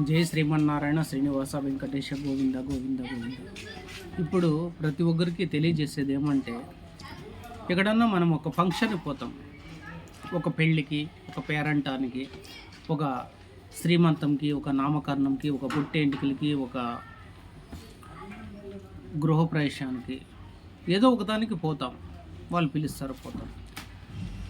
జై శ్రీమన్నారాయణ శ్రీనివాస వెంకటేశ గోవింద గోవింద గోవింద. ఇప్పుడు ప్రతి ఒక్కరికి తెలియజేసేది ఏమంటే ఎక్కడన్నా మనం ఒక ఫంక్షన్కి పోతాం. ఒక పెళ్ళికి ఒక పేరంటానికి ఒక శ్రీమంతంకి ఒక నామకరణంకి ఒక పుట్టేంటికలకి ఒక గృహప్రవేశానికి ఏదో ఒకదానికి పోతాం. వాళ్ళు పిలుస్తారు పోతాం.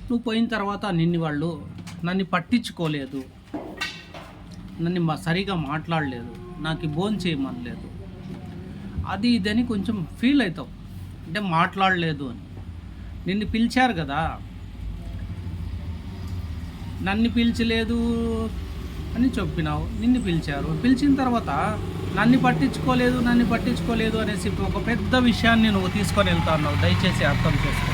నువ్వు పోయిన తర్వాత నిన్ను వాళ్ళు నన్ను పట్టించుకోలేదు. నన్ను సరిగా మాట్లాడలేదు నాకు బోన్ చేయమనలేదు. అది ఇదని కొంచెం ఫీల్ అవుతావు అంటే మాట్లాడలేదు అని. నిన్ను పిలిచారు కదా. నన్ను పిలిచలేదు అని చెప్పినావు నిన్ను పిలిచారు. పిలిచిన తర్వాత నన్ను పట్టించుకోలేదు నన్ను పట్టించుకోలేదు అనేసి ఒక పెద్ద విషయాన్ని నువ్వు తీసుకొని వెళ్తున్నావు దయచేసి అర్థం చేసుకో.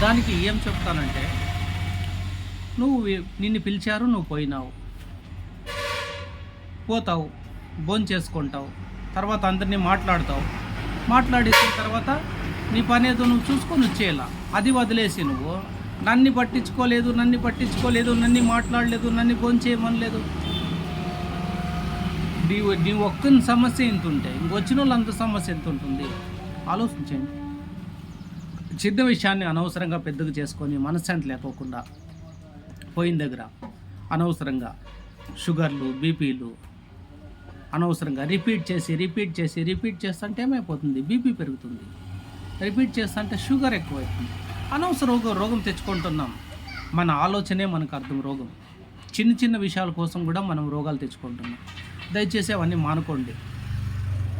దానికి ఏం చెప్తానంటే నువ్వు నిన్ను పిలిచారు నువ్వు పోయినావు. పోతావు భోజనం చేసుకుంటావు తర్వాత అందరినీ మాట్లాడతావు. మాట్లాడేసిన తర్వాత నీ పని ఏదో నువ్వు చూసుకొని వచ్చేలా అది వదిలేసి నువ్వు. నన్ను పట్టించుకోలేదు నన్ను పట్టించుకోలేదు నన్ను మాట్లాడలేదు నన్ను భోజనం చేయమనలేదు. నీ నీ ఒక్కని సమస్య ఎంత ఉంటే ఇంకొచ్చిన వాళ్ళంత సమస్య ఎంత ఉంటుంది ఆలోచించండి. చిన్న విషయాన్ని అనవసరంగా పెద్దగా చేసుకొని మనశ్శాంతి లేకోకుండా పోయిన దగ్గర అనవసరంగా షుగర్లు బీపీలు అనవసరంగా రిపీట్ చేసి రిపీట్ చేసి రిపీట్ చేస్తుంటే ఏమైపోతుంది? బీపీ పెరుగుతుంది. రిపీట్ చేస్తుంటే షుగర్ ఎక్కువైతుంది అనవసర రోగం రోగం తెచ్చుకుంటున్నాం. మన ఆలోచనే మనకు అర్థం రోగం. చిన్న చిన్న విషయాల కోసం కూడా మనం రోగాలు తెచ్చుకుంటున్నాం. దయచేసి అవన్నీ మానుకోండి.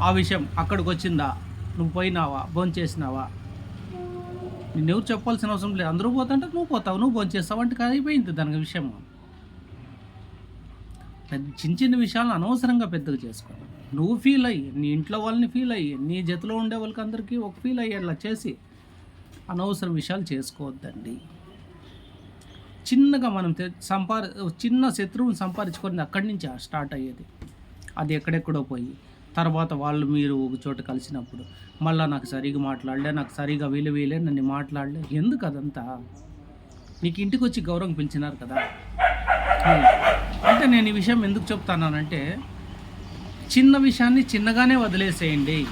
ఆ విషయం అక్కడికి వచ్చిందా నువ్వు పోయినావా? భోంచేసినావా నిన్నెవరు చెప్పాల్సిన అవసరం లేదు. అందరూ పోతుంటే నువ్వు పోతావు. నువ్వు భోంచేస్తావు అంటే అయిపోయింది దానికి విషయం. పెద్ద చిన్న చిన్న విషయాలను అనవసరంగా పెద్దగా చేసుకో నువ్వు ఫీల్ అయ్యి నీ ఇంట్లో వాళ్ళని ఫీల్ అయ్యి నీ జతలో ఉండే వాళ్ళకి అందరికీ ఒక ఫీల్ అయ్యేలా చేసి అనవసరం విషయాలు చేసుకోవద్దండి. చిన్నగా మనం సంపా చిన్న శత్రువుని సంపాదించుకొని అక్కడి నుంచి స్టార్ట్ అయ్యేది. అది ఎక్కడెక్కడో పోయి తర్వాత వాళ్ళు మీరు ఒక చోట కలిసినప్పుడు మళ్ళీ నాకు సరిగా మాట్లాడలే నాకు సరిగా వీలు వీలే నన్ను మాట్లాడలే ఎందుకు అదంతా? నీకు ఇంటికి వచ్చి గౌరవం పిలిచినారు కదా? Hmm. అంటే నేను ఈ విషయం ఎందుకు చెప్తానంటే చిన్న విషయాన్ని చిన్నగానే వదిలేసేయండి.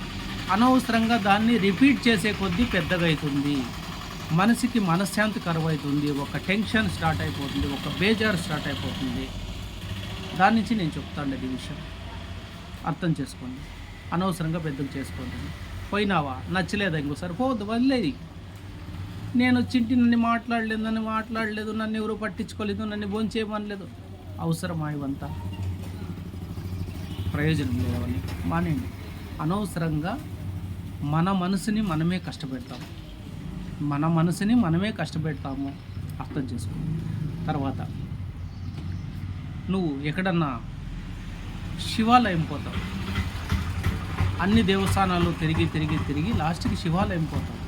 అనవసరంగా దాన్ని రిపీట్ చేసే కొద్దీ పెద్దగా అవుతుంది మనసుకి మనశ్శాంతి కరువవుతుంది ఒక టెన్షన్ స్టార్ట్ అయిపోతుంది. ఒక బేజారు స్టార్ట్ అయిపోతుంది. దాని నుంచి నేను చెప్తాను ఈ విషయం. అర్థం చేసుకోండి. అనవసరంగా పెద్దగా చేసుకోండి. పోయినావా? నచ్చలేదా ఇంకోసారి? పోవద్దు వదిలేది నేను వచ్చింటి నన్ను మాట్లాడలేదు నన్ను మాట్లాడలేదు నన్ను ఎవరు పట్టించుకోలేదు నన్ను భోంచేయమనలేదు. అవసరమా ఇవంతా? ప్రయోజనం లేవని మానేయండి. అనవసరంగా మన మనసుని మనమే కష్టపెడతాం మన మనసుని మనమే కష్టపెడతాము. అర్థం చేసుకో. తర్వాత నువ్వు ఎక్కడన్నా శివాలయం పోతావు. అన్ని దేవస్థానాలు తిరిగి తిరిగి తిరిగి లాస్ట్కి శివాలయం పోతావు.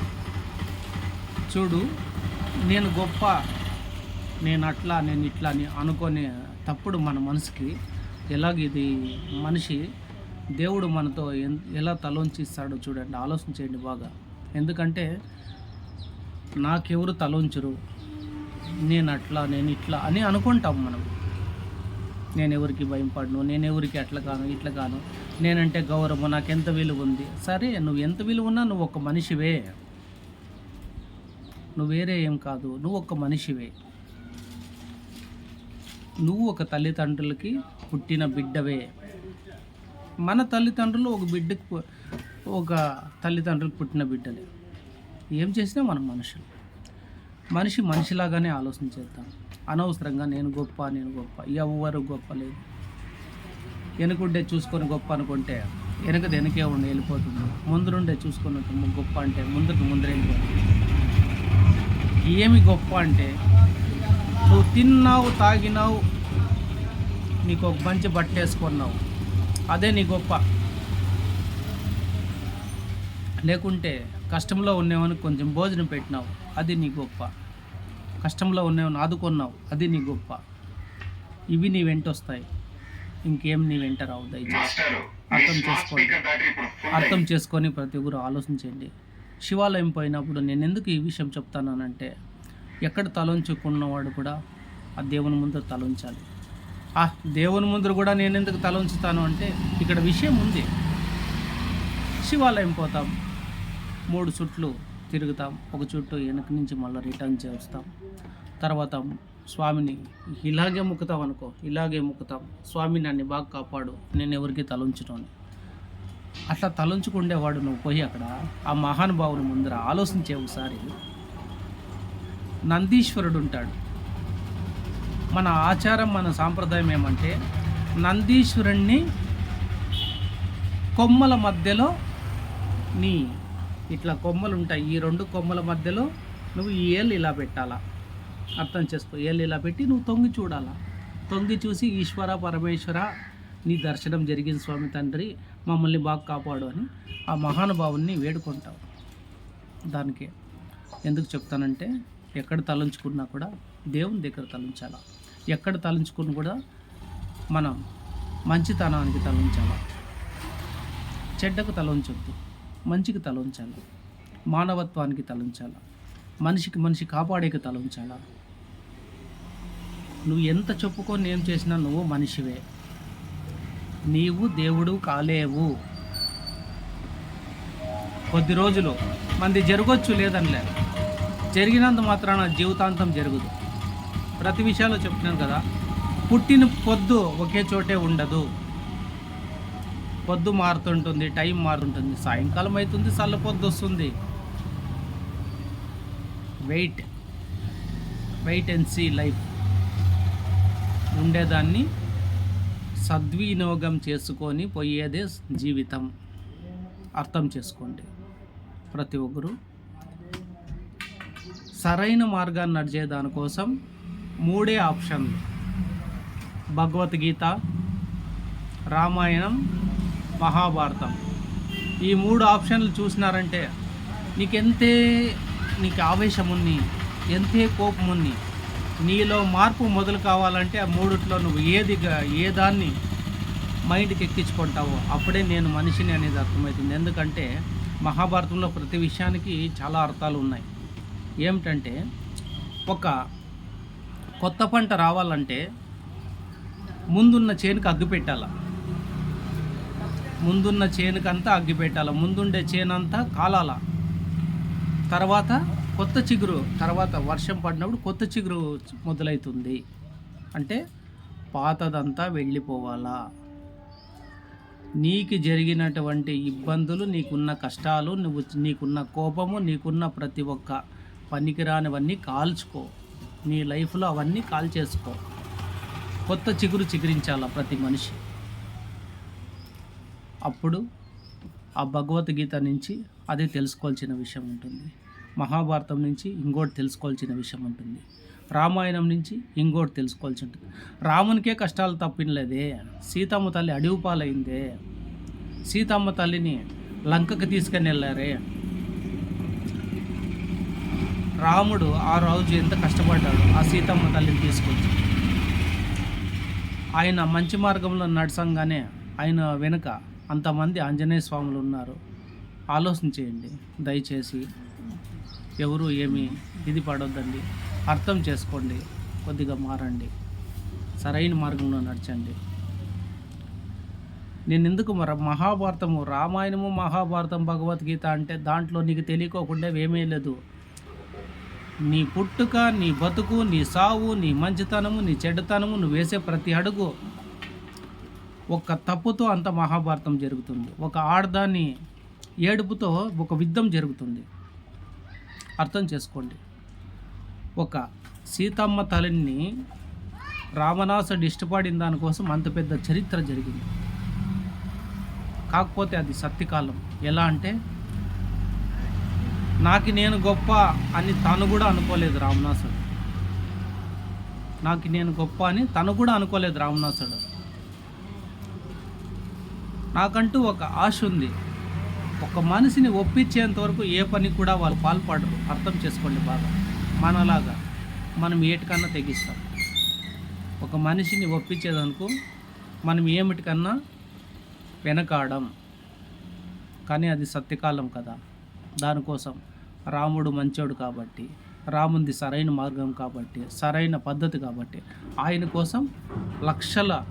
చూడు నేను గొప్ప నేను అట్లా నేను ఇట్లా అని అనుకునే తప్పుడు మన మనసుకి ఎలాగ ఇది మనిషి దేవుడు మనతో ఎలా తలోంచి ఇస్తాడో చూడండి ఆలోచించేయండి బాగా. ఎందుకంటే నాకెవరు తలోంచరు నేను అట్లా నేను ఇట్లా అని అనుకుంటాం మనం. నేను ఎవరికి భయపడను నేను ఎవరికి అట్లా కాను ఇట్లా కాను. నేనంటే గౌరవం నాకు ఎంత విలువ ఉంది. సరే నువ్వు ఎంత విలువ ఉన్నా నువ్వు ఒక మనిషివే. నువ్వు వేరే ఏం కాదు నువ్వు ఒక మనిషివే. నువ్వు ఒక తల్లిదండ్రులకి పుట్టిన బిడ్డవే. మన తల్లిదండ్రులు ఒక బిడ్డకు ఒక తల్లిదండ్రులకు పుట్టిన బిడ్డలే. ఏం చేసినా మనం మనుషులు. మనిషి మనిషిలాగానే ఆలోచన చేద్దాం. అనవసరంగా నేను గొప్ప నేను గొప్ప ఎవరు గొప్ప లేదు. వెనుకుండే చూసుకొని గొప్ప అనుకుంటే వెనకది వెనకే ఉండి వెళ్ళిపోతుంది. ముందురుండే చూసుకొని గొప్ప అంటే ముందుకు ముందర వెళ్ళిపోతుంది. ఏమి గొప్ప అంటే నువ్వు తిన్నావు తాగినావు నీకు ఒక మంచి బట్ట వేసుకున్నావు. అదే నీ గొప్ప. లేకుంటే కష్టంలో ఉండేవని కొంచెం భోజనం పెట్టినావు అది నీ గొప్ప. కష్టంలో ఉండేవని ఆదుకున్నావు అది నీ గొప్ప. ఇవి నీ వెంట వస్తాయి. ఇంకేం నీ వెంట రావు దయచేసి. అర్థం చేసుకోండి. అర్థం చేసుకొని ప్రతి ఒక్కరు ఆలోచించండి. శివాలయం పోయినప్పుడు నేను ఎందుకు ఈ విషయం చెప్తానంటే ఎక్కడ తలంచుకున్నవాడు కూడా ఆ దేవుని ముందు తలంచాలి. ఆ దేవుని ముందు కూడా నేను ఎందుకు తల ఉంచుతాను అంటే ఇక్కడ విషయం ఉంది. శివాలయం పోతాం మూడు చుట్లు తిరుగుతాం ఒక చుట్టూ వెనక నుంచి మళ్ళీ రిటర్న్ చేస్తాం. తర్వాత స్వామిని ఇలాగే ముక్కుతాం అనుకో ఇలాగే ముక్కుతాం. స్వామి నన్ను బాగా కాపాడు నేను ఎవరికి తలంచడం అట్లా తలంచుకుండేవాడు నువ్వు పోయి అక్కడ ఆ మహానుభావుని ముందర ఆలోచించే ఒకసారి. నందీశ్వరుడు ఉంటాడు. మన ఆచారం మన సాంప్రదాయం ఏమంటే నందీశ్వరుణ్ణి కొమ్మల మధ్యలో నీ ఇట్లా కొమ్మలు ఉంటాయి ఈ రెండు కొమ్మల మధ్యలో నువ్వు ఈ ఏళ్ళు ఇలా పెట్టాలా. అర్థం చేసుకో ఏళ్ళు ఇలా పెట్టి నువ్వు తొంగి చూడాలా. తొంగి చూసి ఈశ్వర పరమేశ్వర నీ దర్శనం జరిగింది స్వామి తండ్రి. మమ్మల్ని బాగా కాపాడు అని ఆ మహానుభావుని వేడుకుంటాం. దానికి ఎందుకు చెప్తానంటే ఎక్కడ తలంచుకున్నా కూడా దేవుని దగ్గర తలంచాలా? ఎక్కడ తలంచుకున్నా కూడా మనం మంచితనానికి తలంచాలా? చెడ్డకు తలంచొద్దు మంచికి తలంచాలి? మానవత్వానికి తలంచాలి? మనిషికి మనిషి కాపాడేకి తలంచాలా? నువ్వు ఎంత చెప్పుకొని ఏం చేసినా నువ్వు మనిషివే. నీవు దేవుడు కాలేవు. కొద్ది రోజులు మంది జరగవచ్చు లేదనిలే. జరిగినంత మాత్రాన జీవితాంతం జరగదు. ప్రతి విషయాలు చెప్తున్నాను కదా పుట్టిన పొద్దు ఒకే చోటే ఉండదు. పొద్దు మారుతుంటుంది టైం మారుతుంటుంది సాయంకాలం అవుతుంది చల్ల పొద్దు వస్తుంది. Wait wait and see life. ఉండేదాన్ని సద్వినియోగం చేసుకొని పోయేదే జీవితం. అర్థం చేసుకోండి. ప్రతి ఒక్కరు సరైన మార్గాన్ని నడిచే దానికోసం మూడే ఆప్షన్లు. భగవద్గీత రామాయణం మహాభారతం. ఈ మూడు ఆప్షన్లు చూసినారంటే నీకెంతే నీకు ఆవేశం ఉంది ఎంతే కోపం ఉంది నీలో మార్పు మొదలు కావాలంటే ఆ మూడిట్లో నువ్వు ఏది ఏ దాన్ని మైండ్కి ఎక్కించుకుంటావో అప్పుడే నేను మనిషిని అనేది అర్థమవుతుంది. ఎందుకంటే మహాభారతంలో ప్రతి విషయానికి చాలా అర్థాలు ఉన్నాయి. ఏమిటంటే ఒక కొత్త పంట రావాలంటే ముందున్న చేనుకు అగ్గి పెట్టాలా? ముందున్న చేనుకంతా అగ్గి పెట్టాల? ముందుండే చేనంతా కాలాల? తర్వాత కొత్త చిగురు తర్వాత వర్షం పడినప్పుడు కొత్త చిగురు మొదలవుతుంది అంటే పాతదంతా వెళ్ళిపోవాలా? నీకు జరిగినటువంటి ఇబ్బందులు నీకున్న కష్టాలు నువ్వు నీకున్న కోపము నీకున్న ప్రతి ఒక్క పనికిరానివన్నీ కాల్చుకో. నీ లైఫ్లో అవన్నీ కాల్ చేసుకో కొత్త చిగురు చిగురించాలా ప్రతి మనిషి? అప్పుడు ఆ భగవద్గీత నుంచి అది తెలుసుకోవాల్సిన విషయం ఉంటుంది. మహాభారతం నుంచి ఇంకోటి తెలుసుకోవాల్సిన విషయం ఉంటుంది. రామాయణం నుంచి ఇంకోటి తెలుసుకోవాల్సి ఉంటుంది. రామునికే కష్టాలు తప్పినలేదే. సీతమ్మ తల్లి అడవి పాలైందే. సీతమ్మ తల్లిని లంకకు తీసుకుని వెళ్ళారే. రాముడు ఆ రోజు ఎంత కష్టపడ్డాడు ఆ సీతమ్మ తల్లిని తీసుకొచ్చి ఆయన మంచి మార్గంలో నడసంగానే ఆయన వెనుక అంతమంది ఆంజనేయ స్వాములు ఉన్నారు. ఆలోచన చేయండి. దయచేసి ఎవరు ఏమి ఇది పడొద్దండి. అర్థం చేసుకోండి. కొద్దిగా మారండి. సరైన మార్గంలో నడచండి. నేను ఎందుకు మరి మహాభారతము రామాయణము మహాభారతం భగవద్గీత అంటే దాంట్లో నీకు తెలియకోకుండా ఏమీ లేదు. నీ పుట్టుక నీ బతుకు నీ సావు నీ మంచితనము నీ చెడ్డతనము నువ్వు వేసే ప్రతి అడుగు ఒక తప్పుతో అంత మహాభారతం జరుగుతుంది. ఒక ఆడదాన్ని ఏడుపుతో ఒక యుద్ధం జరుగుతుంది. అర్థం చేసుకోండి. ఒక సీతమ్మ తల్లిని రావణాసుడు ఇష్టపడిన దానికోసం అంత పెద్ద చరిత్ర జరిగింది. కాకపోతే అది సత్యకాలం. ఎలా అంటే నాకు నేను గొప్ప అని తను కూడా అనుకోలేదు రావణాసుడు నాకు నేను గొప్ప అని తను కూడా అనుకోలేదు రావణాసుడు నాకంటూ ఒక ఆశ ఉంది. ఒక మనిషిని ఒప్పించేంత వరకు ఏ పని కూడా వాళ్ళు పాల్పడరు. అర్థం చేసుకోండి బాగా. మనలాగా మనం ఏటికన్నా తెగిస్తాం. ఒక మనిషిని ఒప్పించేదనుకో మనం ఏమిటికన్నా వెనకాడం. కానీ అది సత్యకాలం కదా. దానికోసం రాముడు మంచోడు కాబట్టి రాముంది సరైన మార్గం కాబట్టి సరైన పద్ధతి కాబట్టి ఆయన కోసం లక్షల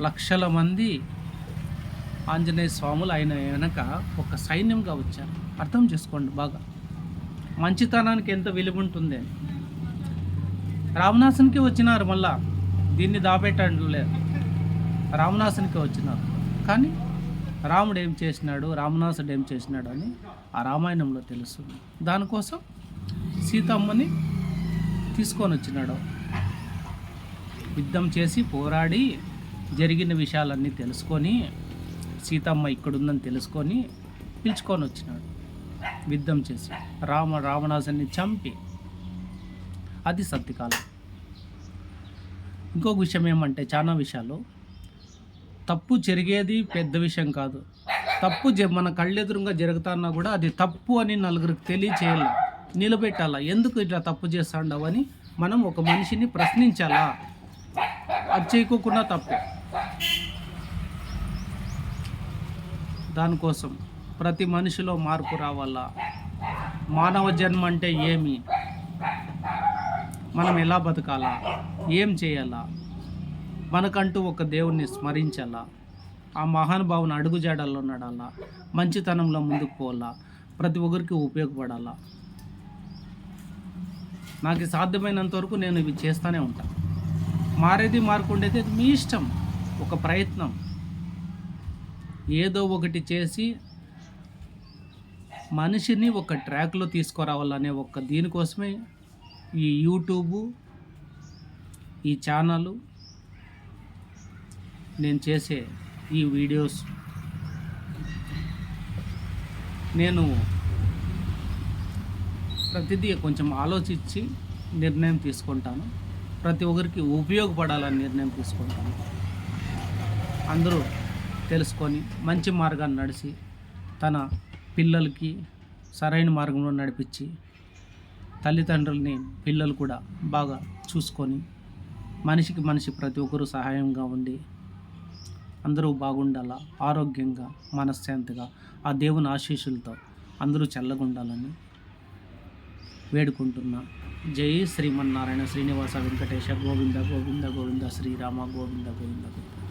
లక్షల మంది ఆంజనేయ స్వాములు ఆయన వెనక ఒక సైన్యంగా వచ్చారు. అర్థం చేసుకోండి బాగా. మంచితనానికి ఎంత విలువ ఉంటుంది అని. రామనాథన్కి వచ్చినారు మళ్ళా. దీన్ని దాపెట్టడం లేదు రామనాథన్కి వచ్చినారు. కానీ రాముడు ఏం చేసినాడు? రామనాథుడు ఏం చేసినాడు అని ఆ రామాయణంలో తెలుస్తుంది. దానికోసం సీతమ్మని తీసుకొని వచ్చినాడు. యుద్ధం చేసి పోరాడి జరిగిన విషయాలన్నీ తెలుసుకొని సీతమ్మ ఇక్కడుందని తెలుసుకొని పిలుచుకొని వచ్చినాడు. యుద్ధం చేసి రామ రావణాసుని చంపి అది సత్యకాలం ఇంకొక విషయం ఏమంటే చాలా విషయాలు. తప్పు జరిగేది పెద్ద విషయం కాదు. తప్పు జ- మన కళ్ళెదురుగా జరుగుతున్నా కూడా అది తప్పు అని నలుగురికి తెలియచేయాల. నిలబెట్టాలా. ఎందుకు ఇట్లా తప్పు చేస్తాండవని మనం ఒక మనిషిని ప్రశ్నించాలా? అది చేయకోకుండా తప్పు. దానికోసం ప్రతి మనిషిలో మార్పు రావాలా? మానవ జన్మ అంటే ఏమి? మనం ఎలా బతకాలా? ఏం చేయాలా? మనకంటూ ఒక దేవుణ్ణి స్మరించాలా? ఆ మహానుభావుని అడుగుజాడల్లో నడాలా? మంచితనంలో ముందుకు పోవాలా? ప్రతి ఒక్కరికి ఉపయోగపడాలా? నాకు సాధ్యమైనంత వరకు నేను ఇవి చేస్తూనే ఉంటాను మారేది మారుకుండేది అది మీ ఇష్టం. ఒక ప్రయత్నం. ఏదో ఒకటి చేసి మనిషిని ఒక ట్రాక్లో తీసుకురావాలనే ఒక దీనికోసమే ఈ యూట్యూబు ఈ ఛానల్ నేను చేసే ఈ వీడియోస్. నేను ప్రతిదీ కొంచెం ఆలోచించి నిర్ణయం తీసుకుంటాను. ప్రతి ఒక్కరికి ఉపయోగపడాలని నిర్ణయం తీసుకుంటాను. అందరూ తెలుసుకొని మంచి మార్గాన్ని నడిచి తన పిల్లలకి సరైన మార్గంలో నడిపించి తల్లిదండ్రుల్ని పిల్లలు కూడా బాగా చూసుకొని మనిషికి మనిషి ప్రతి ఒక్కరూ సహాయంగా ఉండి అందరూ బాగుండాలా ఆరోగ్యంగా మనశ్శాంతిగా ఆ దేవుని ఆశీస్సులతో అందరూ చల్లగుండాలని వేడుకుంటున్నా. జై శ్రీమన్నారాయణ శ్రీనివాస వెంకటేశ గోవింద గోవింద గోవింద శ్రీరామ గోవింద గోవింద గోవింద.